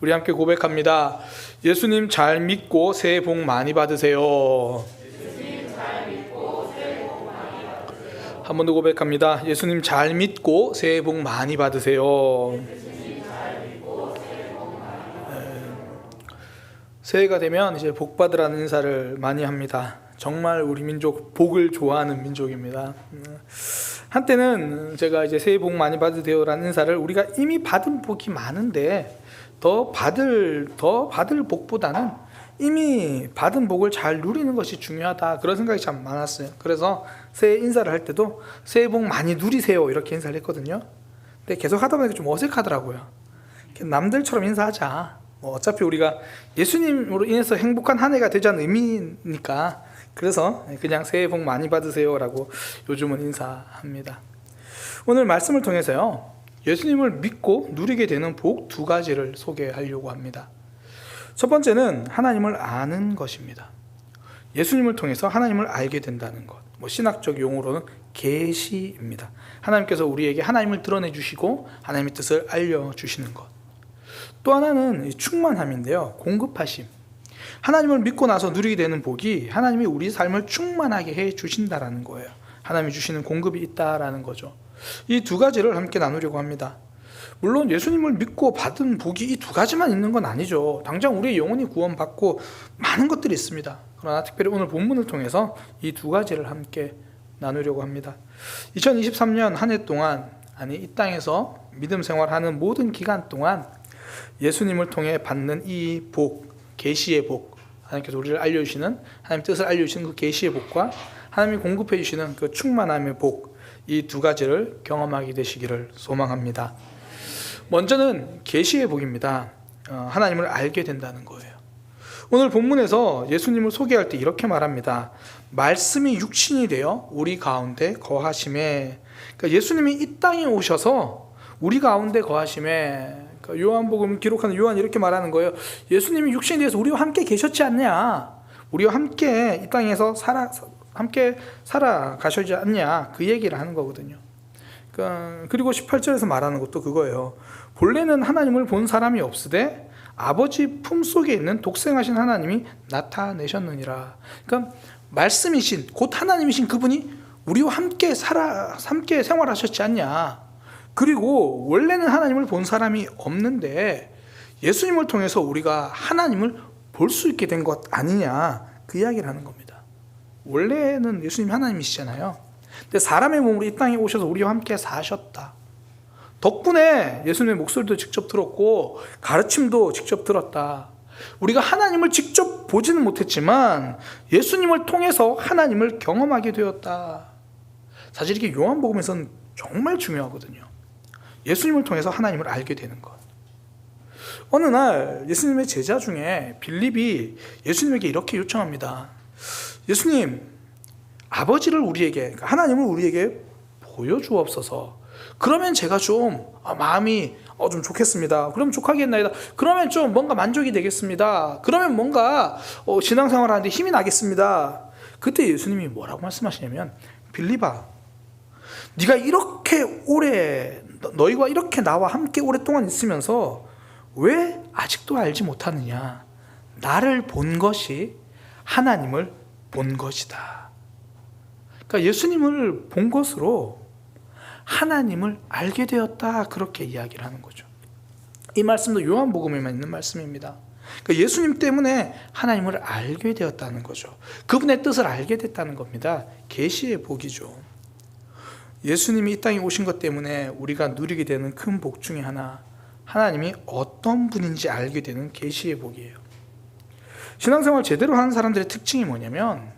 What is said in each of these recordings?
우리 함께 고백합니다. 예수님 잘 믿고 새해 복 많이 받으세요. 한 번 더 고백합니다. 예수님 잘 믿고 새해 복 많이 받으세요. 네. 새해가 되면 이제 복 받으라는 인사를 많이 합니다. 정말 우리 민족 복을 좋아하는 민족입니다. 음, 한때는 제가 이제 새해 복 많이 받으세요라는 인사를 우리가 이미 받은 복이 많은데 더 받을 더 받을 복보다는 이미 받은 복을 잘 누리는 것이 중요하다 그런 생각이 참 많았어요. 그래서 새해 인사를 할 때도 새해 복 많이 누리세요 이렇게 인사를 했거든요. 근데 계속 하다 보니까 좀 어색하더라고요. 남들처럼 인사하자. 뭐 어차피 우리가 예수님으로 인해서 행복한 한 해가 되자는 의미니까 그래서 그냥 새해 복 많이 받으세요라고 요즘은 인사합니다. 오늘 말씀을 통해서요. 예수님을 믿고 누리게 되는 복 두 가지를 소개하려고 합니다. 첫 번째는 하나님을 아는 것입니다. 예수님을 통해서 하나님을 알게 된다는 것. 뭐 신학적 용어로는 계시입니다. 하나님께서 우리에게 하나님을 드러내 주시고 하나님의 뜻을 알려 주시는 것. 또 하나는 충만함인데요. 공급하심. 하나님을 믿고 나서 누리게 되는 복이 하나님이 우리 삶을 충만하게 해 주신다라는 거예요. 하나님이 주시는 공급이 있다라는 거죠. 이 두 가지를 함께 나누려고 합니다. 물론 예수님을 믿고 받은 복이 이 두 가지만 있는 건 아니죠. 당장 우리의 영혼이 구원받고 많은 것들이 있습니다. 그러나 특별히 오늘 본문을 통해서 이 두 가지를 함께 나누려고 합니다. 2023년 한 해 동안 아니 이 땅에서 믿음 생활하는 모든 기간 동안 예수님을 통해 받는 이 복, 계시의 복, 하나님께서 우리를 알려주시는 하나님 뜻을 알려주시는 그 계시의 복과 하나님이 공급해 주시는 그 충만함의 복, 이 두 가지를 경험하게 되시기를 소망합니다. 먼저는 계시의 복입니다. 어, 하나님을 알게 된다는 거예요. 오늘 본문에서 예수님을 소개할 때 이렇게 말합니다. 말씀이 육신이 되어 우리 가운데 거하심에 그러니까 예수님이 이 땅에 오셔서 우리 가운데 거하심에 그러니까 요한복음 기록하는 요한 이렇게 말하는 거예요. 예수님이 육신이 되어서 우리와 함께 계셨지 않냐? 우리와 함께 이 땅에서 살아 함께 살아가셨지 않냐? 그 얘기를 하는 거거든요. 그러니까 그리고 18절에서 말하는 것도 그거예요. 본래는 하나님을 본 사람이 없으되 아버지 품 속에 있는 독생하신 하나님이 나타내셨느니라. 그러니까 말씀이신 곧 하나님이신 그분이 우리와 함께 살아 함께 생활하셨지 않냐. 그리고 원래는 하나님을 본 사람이 없는데 예수님을 통해서 우리가 하나님을 볼 수 있게 된 것 아니냐 그 이야기를 하는 겁니다. 원래는 예수님 하나님이시잖아요. 근데 사람의 몸으로 이 땅에 오셔서 우리와 함께 사셨다. 덕분에 예수님의 목소리도 직접 들었고 가르침도 직접 들었다. 우리가 하나님을 직접 보지는 못했지만 예수님을 통해서 하나님을 경험하게 되었다. 사실 이게 요한복음에서는 정말 중요하거든요. 예수님을 통해서 하나님을 알게 되는 것. 어느 날 예수님의 제자 중에 빌립이 예수님에게 이렇게 요청합니다. 예수님, 아버지를 우리에게, 그러니까 하나님을 우리에게 보여주옵소서. 그러면 제가 좀 아, 마음이 어, 좀 좋겠습니다. 그럼 족하겠나이다. 그러면 좀 뭔가 만족이 되겠습니다. 그러면 뭔가 어, 신앙생활 하는데 힘이 나겠습니다. 그때 예수님이 뭐라고 말씀하시냐면 빌리바 네가 이렇게 오래 너희가 이렇게 나와 함께 오랫동안 있으면서 왜 아직도 알지 못하느냐? 나를 본 것이 하나님을 본 것이다. 그러니까 예수님을 본 것으로 하나님을 알게 되었다 그렇게 이야기를 하는 거죠. 이 말씀도 요한복음에만 있는 말씀입니다. 그러니까 예수님 때문에 하나님을 알게 되었다는 거죠. 그분의 뜻을 알게 됐다는 겁니다. 계시의 복이죠. 예수님이 이 땅에 오신 것 때문에 우리가 누리게 되는 큰 복 중에 하나 하나님이 어떤 분인지 알게 되는 계시의 복이에요. 신앙생활 제대로 하는 사람들의 특징이 뭐냐면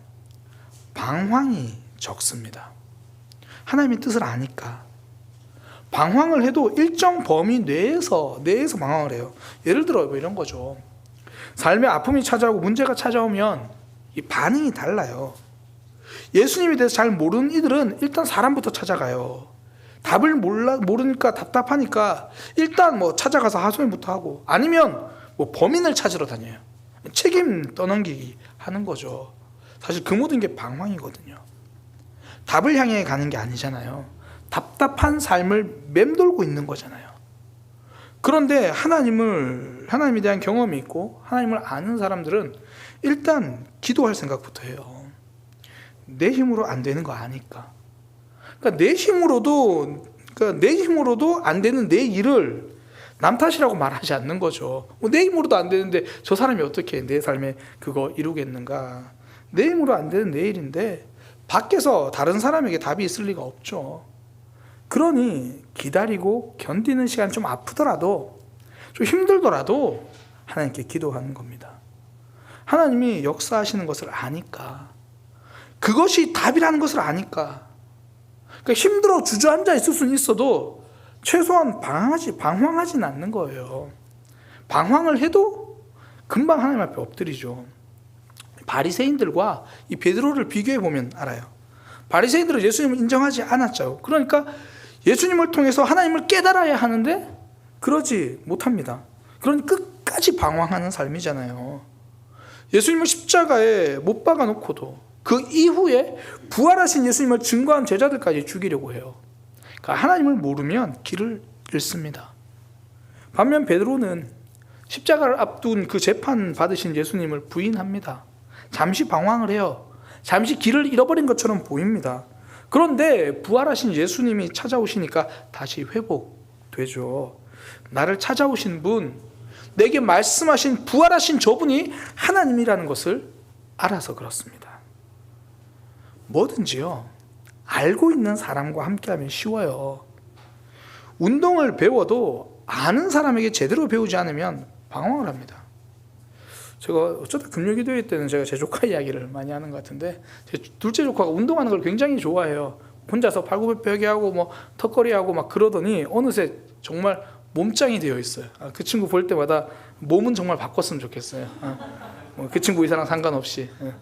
방황이 적습니다. 하나님의 뜻을 아니까 방황을 해도 일정 범위 내에서 내에서 방황을 해요. 예를 들어 뭐 이런 거죠. 삶의 아픔이 찾아오고 문제가 찾아오면 이 반응이 달라요. 예수님에 대해서 잘 모르는 이들은 일단 사람부터 찾아가요. 답을 몰라 모르니까 답답하니까 일단 뭐 찾아가서 하소연부터 하고 아니면 뭐 범인을 찾으러 다녀요. 책임 떠넘기기 하는 거죠. 사실 그 모든 게 방황이거든요. 답을 향해 가는 게 아니잖아요. 답답한 삶을 맴돌고 있는 거잖아요. 그런데 하나님을 하나님에 대한 경험이 있고 하나님을 아는 사람들은 일단 기도할 생각부터 해요. 내 힘으로 안 되는 거 아니까. 그러니까 내 힘으로도 그러니까 내 힘으로도 안 되는 내 일을 남 탓이라고 말하지 않는 거죠. 뭐내 힘으로도 안 되는데 저 사람이 어떻게 내 삶에 그거 이루겠는가? 내 힘으로 안 되는 내 일인데 밖에서 다른 사람에게 답이 있을 리가 없죠. 그러니 기다리고 견디는 시간 좀 아프더라도 좀 힘들더라도 하나님께 기도하는 겁니다. 하나님이 역사하시는 것을 아니까 그것이 답이라는 것을 아니까 그러니까 힘들어 주저앉아 있을 수는 있어도 최소한 방황하지 방황하진 않는 거예요. 방황을 해도 금방 하나님 앞에 엎드리죠. 바리새인들과 이 베드로를 비교해 보면 알아요. 바리새인들은 예수님을 인정하지 않았죠. 그러니까 예수님을 통해서 하나님을 깨달아야 하는데 그러지 못합니다. 그러니 끝까지 방황하는 삶이잖아요. 예수님을 십자가에 못 박아 놓고도 그 이후에 부활하신 예수님을 증거한 제자들까지 죽이려고 해요. 그러니까 하나님을 모르면 길을 잃습니다. 반면 베드로는 십자가를 앞둔 그 재판 받으신 예수님을 부인합니다. 잠시 방황을 해요. 잠시 길을 잃어버린 것처럼 보입니다. 그런데 부활하신 예수님이 찾아오시니까 다시 회복되죠. 나를 찾아오신 분, 내게 말씀하신 부활하신 저분이 하나님이라는 것을 알아서 그렇습니다. 뭐든지요. 알고 있는 사람과 함께하면 쉬워요. 운동을 배워도 아는 사람에게 제대로 배우지 않으면 방황을 합니다. 제가 어쩌다 금요기도회 때는 제가 제 조카 이야기를 많이 하는 것 같은데 제 둘째 조카가 운동하는 걸 굉장히 좋아해요. 혼자서 발굽혀펴기 하고 뭐 턱걸이 하고 막 그러더니 어느새 정말 몸짱이 되어 있어요. 아, 그 친구 볼 때마다 몸은 정말 바꿨으면 좋겠어요. 아, 뭐 그 친구 의사랑 상관없이. 예.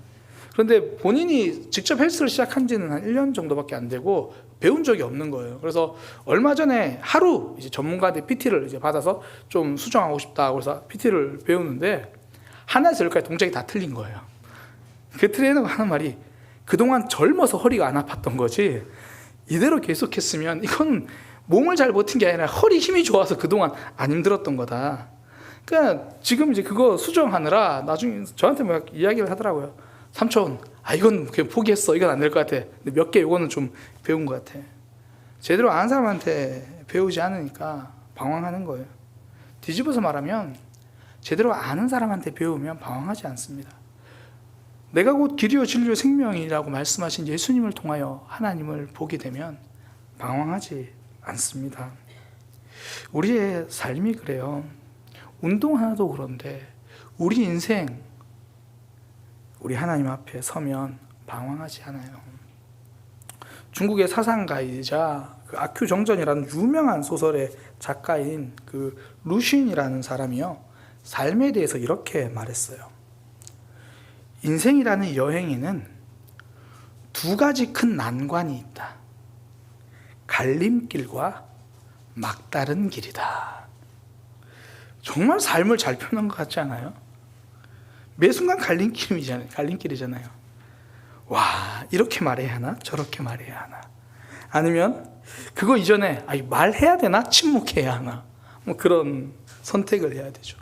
그런데 본인이 직접 헬스를 시작한 지는 한 1년 정도밖에 안 되고 배운 적이 없는 거예요. 그래서 얼마 전에 하루 이제 전문가한테 PT를 이제 받아서 좀 수정하고 싶다 그래서 PT를 배우는데 하나에서 열까지 동작이 다 틀린 거예요. 그 트레이너가 하는 말이 그동안 젊어서 허리가 안 아팠던 거지 이대로 계속했으면 이건 몸을 잘 버틴 게 아니라 허리 힘이 좋아서 그동안 안 힘들었던 거다. 그러니까 지금 이제 그거 수정하느라 나중에 저한테 막 이야기를 하더라고요. 삼촌, 아 이건 그냥 포기했어. 이건 안 될 것 같아. 근데 몇개 이거는 좀 배운 것 같아. 제대로 아는 사람한테 배우지 않으니까 방황하는 거예요. 뒤집어서 말하면 제대로 아는 사람한테 배우면 방황하지 않습니다. 내가 곧 길이요 진리요 생명이라고 말씀하신 예수님을 통하여 하나님을 보게 되면 방황하지 않습니다. 우리의 삶이 그래요. 운동 하나도 그런데 우리 인생 우리 하나님 앞에 서면 방황하지 않아요. 중국의 사상가이자 그 아큐 정전이라는 유명한 소설의 작가인 그 루신이라는 사람이요 삶에 대해서 이렇게 말했어요. 인생이라는 여행에는 두 가지 큰 난관이 있다. 갈림길과 막다른 길이다. 정말 삶을 잘 표현한 것 같지 않아요? 매 순간 갈림길이잖아요. 갈림길이잖아요. 와, 이렇게 말해야 하나? 저렇게 말해야 하나? 아니면 그거 이전에 아, 말해야 되나? 침묵해야 하나? 뭐 그런 선택을 해야 되죠.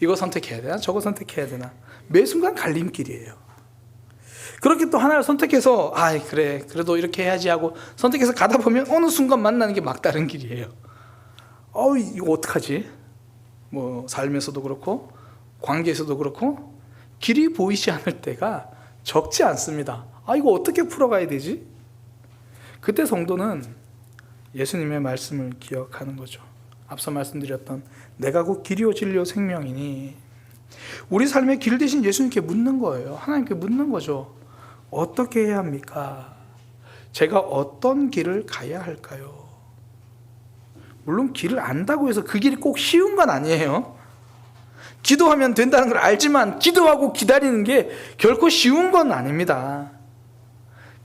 이거 선택해야 되나? 저거 선택해야 되나? 매 순간 갈림길이에요. 그렇게 또 하나를 선택해서 아 그래 그래도 이렇게 해야지 하고 선택해서 가다 보면 어느 순간 만나는 게 막다른 길이에요. 어 이거 어떡하지? 뭐 삶에서도 그렇고 관계에서도 그렇고 길이 보이지 않을 때가 적지 않습니다. 아 이거 어떻게 풀어가야 되지? 그때 성도는 예수님의 말씀을 기억하는 거죠. 앞서 말씀드렸던 내가 곧 길이요 진리요 생명이니 우리 삶의 길 대신 예수님께 묻는 거예요. 하나님께 묻는 거죠. 어떻게 해야 합니까? 제가 어떤 길을 가야 할까요? 물론 길을 안다고 해서 그 길이 꼭 쉬운 건 아니에요. 기도하면 된다는 걸 알지만 기도하고 기다리는 게 결코 쉬운 건 아닙니다.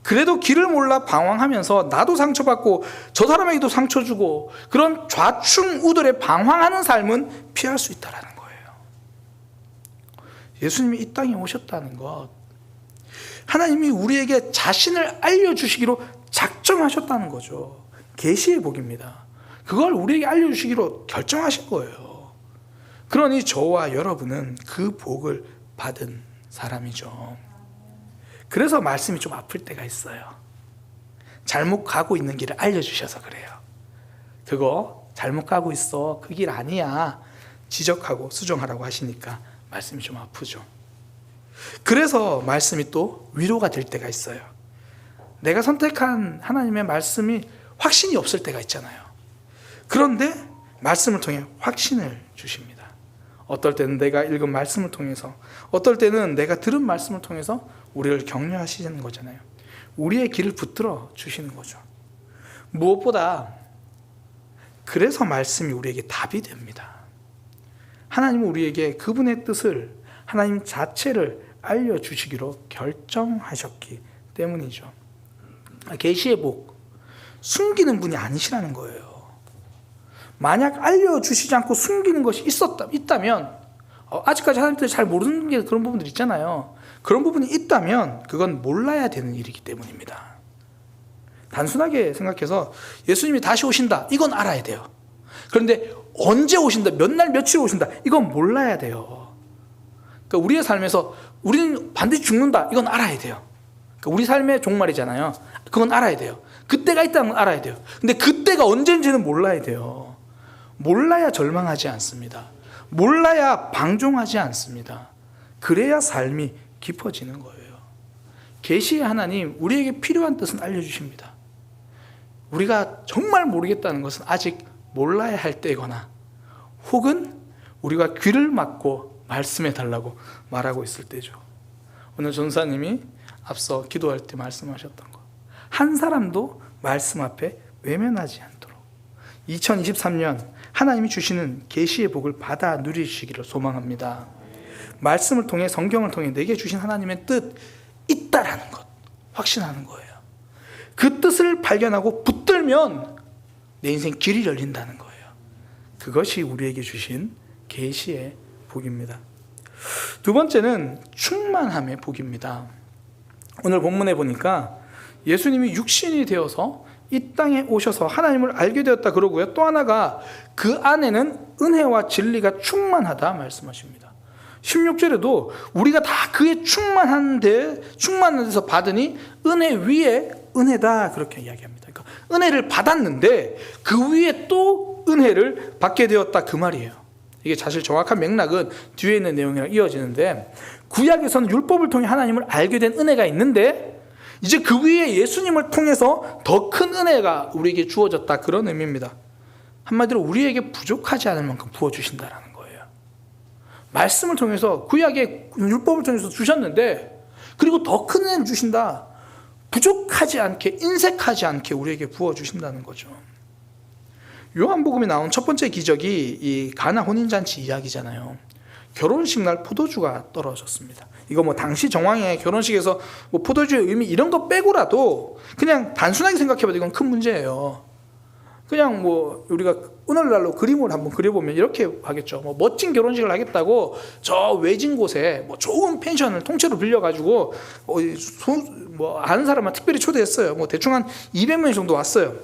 그래도 길을 몰라 방황하면서 나도 상처받고 저 사람에게도 상처 주고 그런 좌충우돌에 방황하는 삶은 피할 수 있다라는 거예요. 예수님이 이 땅에 오셨다는 것, 하나님이 우리에게 자신을 알려 주시기로 작정하셨다는 거죠. 계시의 복입니다. 그걸 우리에게 알려 주시기로 결정하신 거예요. 그러니 저와 여러분은 그 복을 받은 사람이죠. 그래서 말씀이 좀 아플 때가 있어요. 잘못 가고 있는 길을 알려주셔서 그래요. 그거 잘못 가고 있어. 그 길 아니야. 지적하고 수정하라고 하시니까 말씀이 좀 아프죠. 그래서 말씀이 또 위로가 될 때가 있어요. 내가 선택한 하나님의 말씀이 확신이 없을 때가 있잖아요. 그런데 말씀을 통해 확신을 주십니다. 어떨 때는 내가 읽은 말씀을 통해서, 어떨 때는 내가 들은 말씀을 통해서 우리를 격려하시는 거잖아요. 우리의 길을 붙들어 주시는 거죠. 무엇보다 그래서 말씀이 우리에게 답이 됩니다. 하나님은 우리에게 그분의 뜻을 하나님 자체를 알려주시기로 결정하셨기 때문이죠. 계시의 복 숨기는 분이 아니시라는 거예요. 만약 알려주시지 않고 숨기는 것이 있었다 있다면 어, 아직까지 하나님께 잘 모르는 게 그런 부분들 있잖아요. 그런 부분이 있다면 그건 몰라야 되는 일이기 때문입니다. 단순하게 생각해서 예수님이 다시 오신다 이건 알아야 돼요. 그런데 언제 오신다 몇 날 며칠 오신다 이건 몰라야 돼요. 그러니까 우리의 삶에서 우리는 반드시 죽는다 이건 알아야 돼요. 그러니까 우리 삶의 종말이잖아요. 그건 알아야 돼요. 그때가 있다는 건 알아야 돼요. 근데 그때가 언제인지는 몰라야 돼요. 몰라야 절망하지 않습니다. 몰라야 방종하지 않습니다. 그래야 삶이 깊어지는 거예요. 계시의 하나님 우리에게 필요한 뜻은 알려 주십니다. 우리가 정말 모르겠다는 것은 아직 몰라야 할 때거나 혹은 우리가 귀를 막고 말씀해 달라고 말하고 있을 때죠. 오늘 전사님이 앞서 기도할 때 말씀하셨던 것. 한 사람도 말씀 앞에 외면하지 않도록 2023년 하나님이 주시는 계시의 복을 받아 누리시기를 소망합니다. 말씀을 통해 성경을 통해 내게 주신 하나님의 뜻 있다라는 것 확신하는 거예요. 그 뜻을 발견하고 붙들면 내 인생 길이 열린다는 거예요. 그것이 우리에게 주신 계시의 복입니다. 두 번째는 충만함의 복입니다. 오늘 본문에 보니까 예수님이 육신이 되어서 이 땅에 오셔서 하나님을 알게 되었다 그러고요. 또 하나가 그 안에는 은혜와 진리가 충만하다 말씀하십니다. 16절에도 우리가 다 그의 충만한 데 충만한 데서 받으니 은혜 위에 은혜다 그렇게 이야기합니다. 그러니까 은혜를 받았는데 그 위에 또 은혜를 받게 되었다 그 말이에요. 이게 사실 정확한 맥락은 뒤에 있는 내용이랑 이어지는데 구약에서는 율법을 통해 하나님을 알게 된 은혜가 있는데 이제 그 위에 예수님을 통해서 더 큰 은혜가 우리에게 주어졌다 그런 의미입니다. 한마디로 우리에게 부족하지 않을 만큼 부어 주신다라는 거예요. 말씀을 통해서 구약의 율법을 통해서 주셨는데 그리고 더 큰 은혜를 주신다. 부족하지 않게 인색하지 않게 우리에게 부어 주신다는 거죠. 요한복음에 나온 첫 번째 기적이 이 가나 혼인잔치 이야기잖아요. 결혼식 날 포도주가 떨어졌습니다. 이거 뭐 당시 정황에 결혼식에서 뭐 포도주의 의미 이런 거 빼고라도 그냥 단순하게 생각해봐도 이건 큰 문제예요. 그냥 뭐 우리가 오늘날로 그림을 한번 그려보면 이렇게 하겠죠. 뭐 멋진 결혼식을 하겠다고 저 외진 곳에 뭐 좋은 펜션을 통째로 빌려가지고 뭐 아는 사람만 특별히 초대했어요. 뭐 대충 한 200명 정도 왔어요.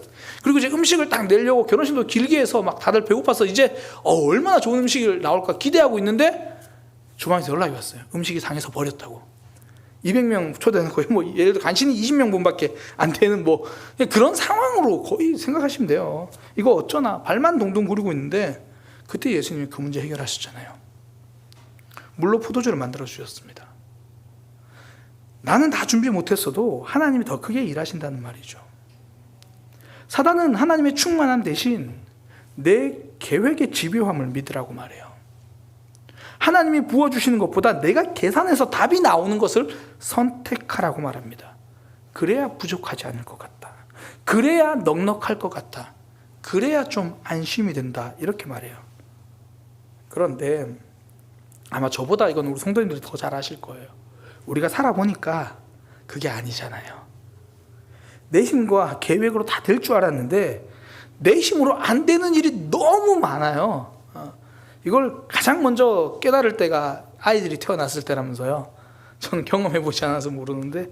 그리고 이제 음식을 딱 내려고 결혼식도 길게 해서 막 다들 배고파서 이제 어, 얼마나 좋은 음식이 나올까 기대하고 있는데 주방에서 연락이 왔어요. 음식이 상해서 버렸다고. 200명 초대해놓고 뭐 예를 들어 간신히 20명 분밖에 안 되는 뭐 그런 상황으로 거의 생각하시면 돼요. 이거 어쩌나 발만 동동 구르고 있는데 그때 예수님이 그 문제 해결하셨잖아요. 물로 포도주를 만들어 주셨습니다. 나는 다 준비 못했어도 하나님이 더 크게 일하신다는 말이죠. 사단은 하나님의 충만함 대신 내 계획의 집요함을 믿으라고 말해요. 하나님이 부어주시는 것보다 내가 계산해서 답이 나오는 것을 선택하라고 말합니다. 그래야 부족하지 않을 것 같다. 그래야 넉넉할 것 같다. 그래야 좀 안심이 된다. 이렇게 말해요. 그런데 아마 저보다 이건 우리 성도님들이 더 잘 아실 거예요. 우리가 살아보니까 그게 아니잖아요. 내 힘과 계획으로 다 될 줄 알았는데 내 힘으로 안 되는 일이 너무 많아요. 어, 이걸 가장 먼저 깨달을 때가 아이들이 태어났을 때라면서요. 저는 경험해 보지 않아서 모르는데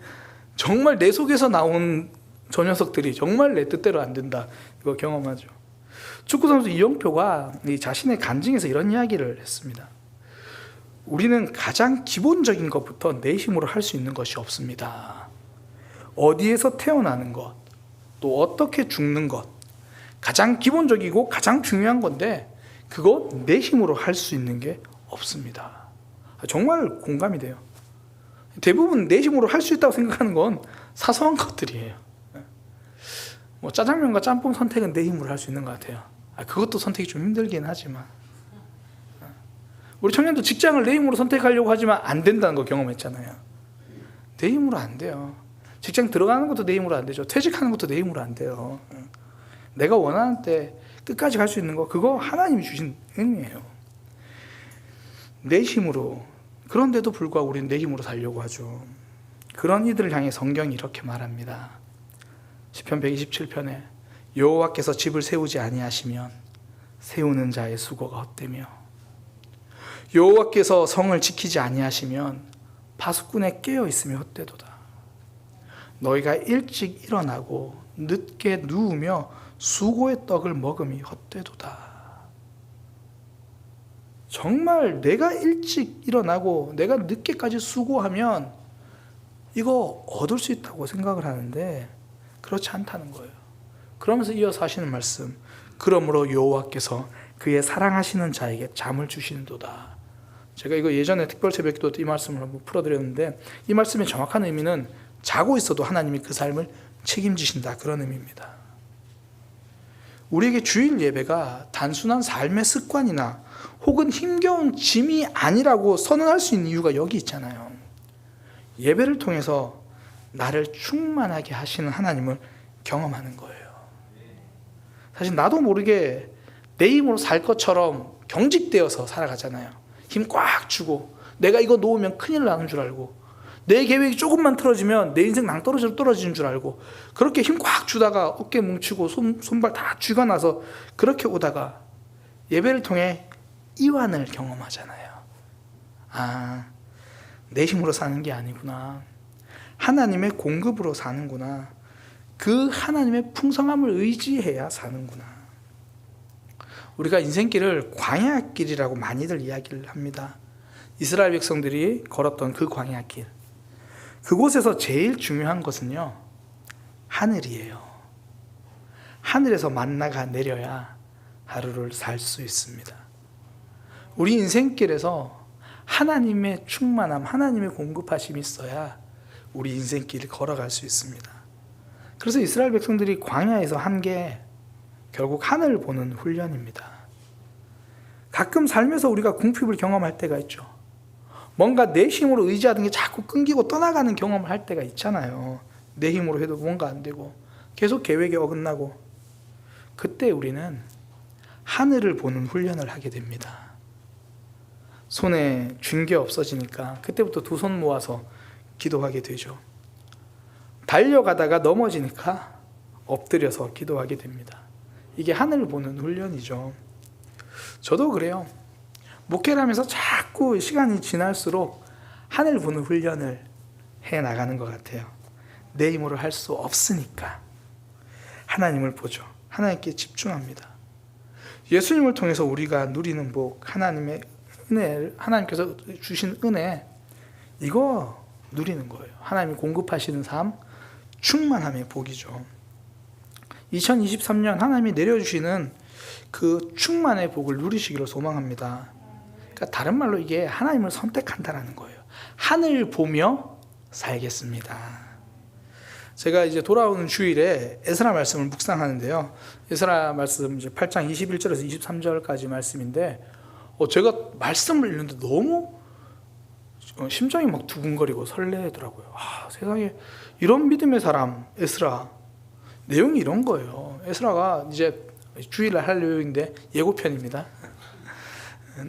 정말 내 속에서 나온 저 녀석들이 정말 내 뜻대로 안 된다. 이거 경험하죠. 축구 선수 이영표가 이 자신의 간증에서 이런 이야기를 했습니다. 우리는 가장 기본적인 것부터 내 힘으로 할 수 있는 것이 없습니다. 어디에서 태어나는 것, 또 어떻게 죽는 것, 가장 기본적이고 가장 중요한 건데 그거 내 힘으로 할 수 있는 게 없습니다. 정말 공감이 돼요. 대부분 내 힘으로 할 수 있다고 생각하는 건 사소한 것들이에요. 뭐 짜장면과 짬뽕 선택은 내 힘으로 할 수 있는 것 같아요. 아, 그것도 선택이 좀 힘들긴 하지만 우리 청년도 직장을 내 힘으로 선택하려고 하지만 안 된다는 거 경험했잖아요. 내 힘으로 안 돼요. 직장 들어가는 것도 내 힘으로 안 되죠. 퇴직하는 것도 내 힘으로 안 돼요. 내가 원하는 때 끝까지 갈 수 있는 거 그거 하나님이 주신 은혜예요. 내 힘으로 그런데도 불구하고 우리는 내 힘으로 살려고 하죠. 그런 이들을 향해 성경이 이렇게 말합니다. 시편 127편에 여호와께서 집을 세우지 아니하시면 세우는 자의 수고가 헛되며 여호와께서 성을 지키지 아니하시면 파수꾼에 깨어 있으며 헛되도다. 너희가 일찍 일어나고 늦게 누우며 수고의 떡을 먹음이 헛되도다. 정말 내가 일찍 일어나고 내가 늦게까지 수고하면 이거 얻을 수 있다고 생각을 하는데 그렇지 않다는 거예요. 그러면서 이어서 하시는 말씀. 그러므로 여호와께서 그의 사랑하시는 자에게 잠을 주시는도다. 제가 이거 예전에 특별 새벽기도 때이 말씀을 한번 풀어드렸는데 이 말씀의 정확한 의미는 자고 있어도 하나님이 그 삶을 책임지신다 그런 의미입니다. 우리에게 주일 예배가 단순한 삶의 습관이나 혹은 힘겨운 짐이 아니라고 선언할 수 있는 이유가 여기 있잖아요. 예배를 통해서 나를 충만하게 하시는 하나님을 경험하는 거예요. 사실 나도 모르게 내 힘으로 살 것처럼 경직되어서 살아가잖아요. 힘 꽉 주고 내가 이거 놓으면 큰일 나는 줄 알고 내 계획이 조금만 틀어지면 내 인생 낭떠러지로 떨어지는 줄 알고 그렇게 힘 꽉 주다가 어깨 뭉치고 손, 손발 다 쥐가 나서 그렇게 오다가 예배를 통해 이완을 경험하잖아요. 아, 내 힘으로 사는 게 아니구나. 하나님의 공급으로 사는구나. 그 하나님의 풍성함을 의지해야 사는구나. 우리가 인생길을 광야길이라고 많이들 이야기를 합니다. 이스라엘 백성들이 걸었던 그 광야길. 그곳에서 제일 중요한 것은요, 하늘이에요. 하늘에서 만나가 내려야 하루를 살 수 있습니다. 우리 인생길에서 하나님의 충만함, 하나님의 공급하심이 있어야 우리 인생길을 걸어갈 수 있습니다. 그래서 이스라엘 백성들이 광야에서 한 게 결국 하늘을 보는 훈련입니다. 가끔 삶에서 우리가 궁핍을 경험할 때가 있죠. 뭔가 내 힘으로 의지하던 게 자꾸 끊기고 떠나가는 경험을 할 때가 있잖아요. 내 힘으로 해도 뭔가 안 되고 계속 계획에 어긋나고 그때 우리는 하늘을 보는 훈련을 하게 됩니다. 손에 쥔게 없어지니까 그때부터 두 손 모아서 기도하게 되죠. 달려가다가 넘어지니까 엎드려서 기도하게 됩니다. 이게 하늘을 보는 훈련이죠. 저도 그래요. 목회를 하면서 자꾸 시간이 지날수록 하늘 보는 훈련을 해 나가는 것 같아요. 내 힘으로 할 수 없으니까 하나님을 보죠. 하나님께 집중합니다. 예수님을 통해서 우리가 누리는 복, 하나님의 은혜, 하나님께서 주신 은혜, 이거 누리는 거예요. 하나님이 공급하시는 삶, 충만함의 복이죠. 2023년 하나님이 내려주시는 그 충만의 복을 누리시기를 소망합니다. 그러니까 다른 말로 이게 하나님을 선택한다라는 거예요. 하늘 보며 살겠습니다. 제가 이제 돌아오는 주일에 에스라 말씀을 묵상하는데요. 에스라 말씀 이제 8장 21절에서 23절까지 말씀인데 어, 제가 말씀을 읽는데 너무 어, 심장이 막 두근거리고 설레더라고요. 아, 세상에 이런 믿음의 사람 에스라 내용이 이런 거예요. 에스라가 이제 주일날 할 내용인데 예고편입니다.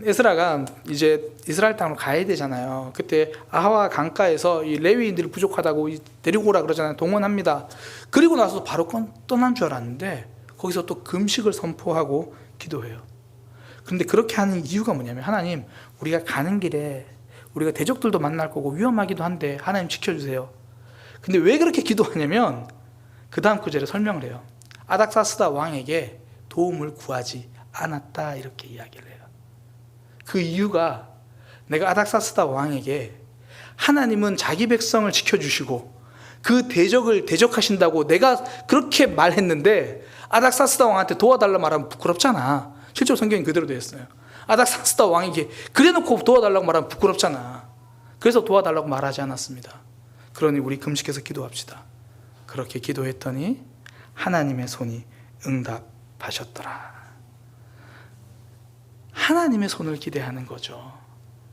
에스라가 이제 이스라엘 땅으로 가야 되잖아요. 그때 아하와 강가에서 이 레위인들이 부족하다고 데리고 오라 그러잖아요. 동원합니다. 그리고 나서 바로 떠난 줄 알았는데 거기서 또 금식을 선포하고 기도해요. 그런데 그렇게 하는 이유가 뭐냐면 하나님 우리가 가는 길에 우리가 대적들도 만날 거고 위험하기도 한데 하나님 지켜주세요. 근데 왜 그렇게 기도하냐면 그 다음 구절에 설명을 해요. 아닥사스다 왕에게 도움을 구하지 않았다 이렇게 이야기를 해요. 그 이유가 내가 아닥사스다 왕에게 하나님은 자기 백성을 지켜주시고 그 대적을 대적하신다고 내가 그렇게 말했는데 아닥사스다 왕한테 도와달라 말하면 부끄럽잖아. 실제로 성경이 그대로 되어 있어요. 아닥사스다 왕에게 그래놓고 도와달라고 말하면 부끄럽잖아. 그래서 도와달라고 말하지 않았습니다. 그러니 우리 금식해서 기도합시다. 그렇게 기도했더니 하나님의 손이 응답하셨더라. 하나님의 손을 기대하는 거죠.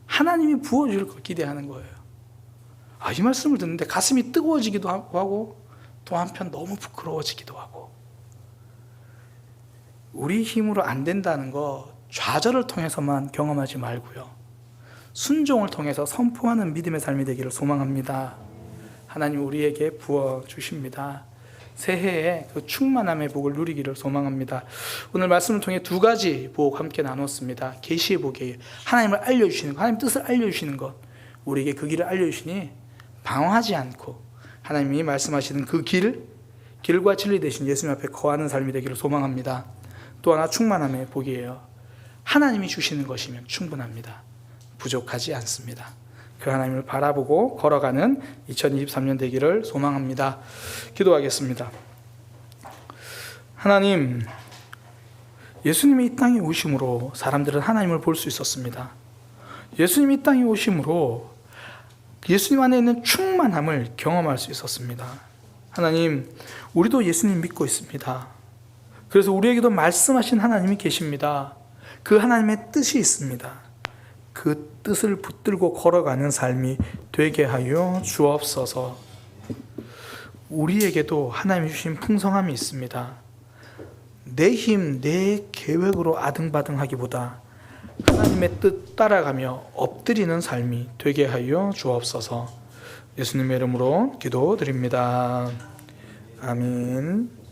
하나님이 부어줄 걸 기대하는 거예요. 아, 이 말씀을 듣는데 가슴이 뜨거워지기도 하고 또 한편 너무 부끄러워지기도 하고 우리 힘으로 안 된다는 거 좌절을 통해서만 경험하지 말고요. 순종을 통해서 선포하는 믿음의 삶이 되기를 소망합니다. 하나님 우리에게 부어 주십니다. 새해에 그 충만함의 복을 누리기를 소망합니다. 오늘 말씀을 통해 두 가지 복 함께 나눴습니다. 계시의 복이에요. 하나님을 알려주시는 것, 하나님 뜻을 알려주시는 것, 우리에게 그 길을 알려주시니 방황하지 않고 하나님이 말씀하시는 그 길, 길과 진리 대신 예수님 앞에 거하는 삶이 되기를 소망합니다. 또 하나 충만함의 복이에요. 하나님이 주시는 것이면 충분합니다. 부족하지 않습니다. 그 하나님을 바라보고 걸어가는 2023년 되기를 소망합니다. 기도하겠습니다. 하나님, 예수님이 이 땅에 오심으로 사람들은 하나님을 볼 수 있었습니다. 예수님이 이 땅에 오심으로 예수님 안에 있는 충만함을 경험할 수 있었습니다. 하나님, 우리도 예수님 믿고 있습니다. 그래서 우리에게도 말씀하신 하나님이 계십니다. 그 하나님의 뜻이 있습니다. 그 뜻을 붙들고 걸어가는 삶이 되게 하여 주옵소서. 우리에게도 하나님이 주신 풍성함이 있습니다. 내 힘, 내 계획으로 아등바등하기보다 하나님의 뜻 따라가며 엎드리는 삶이 되게 하여 주옵소서. 예수님의 이름으로 기도드립니다. 아멘.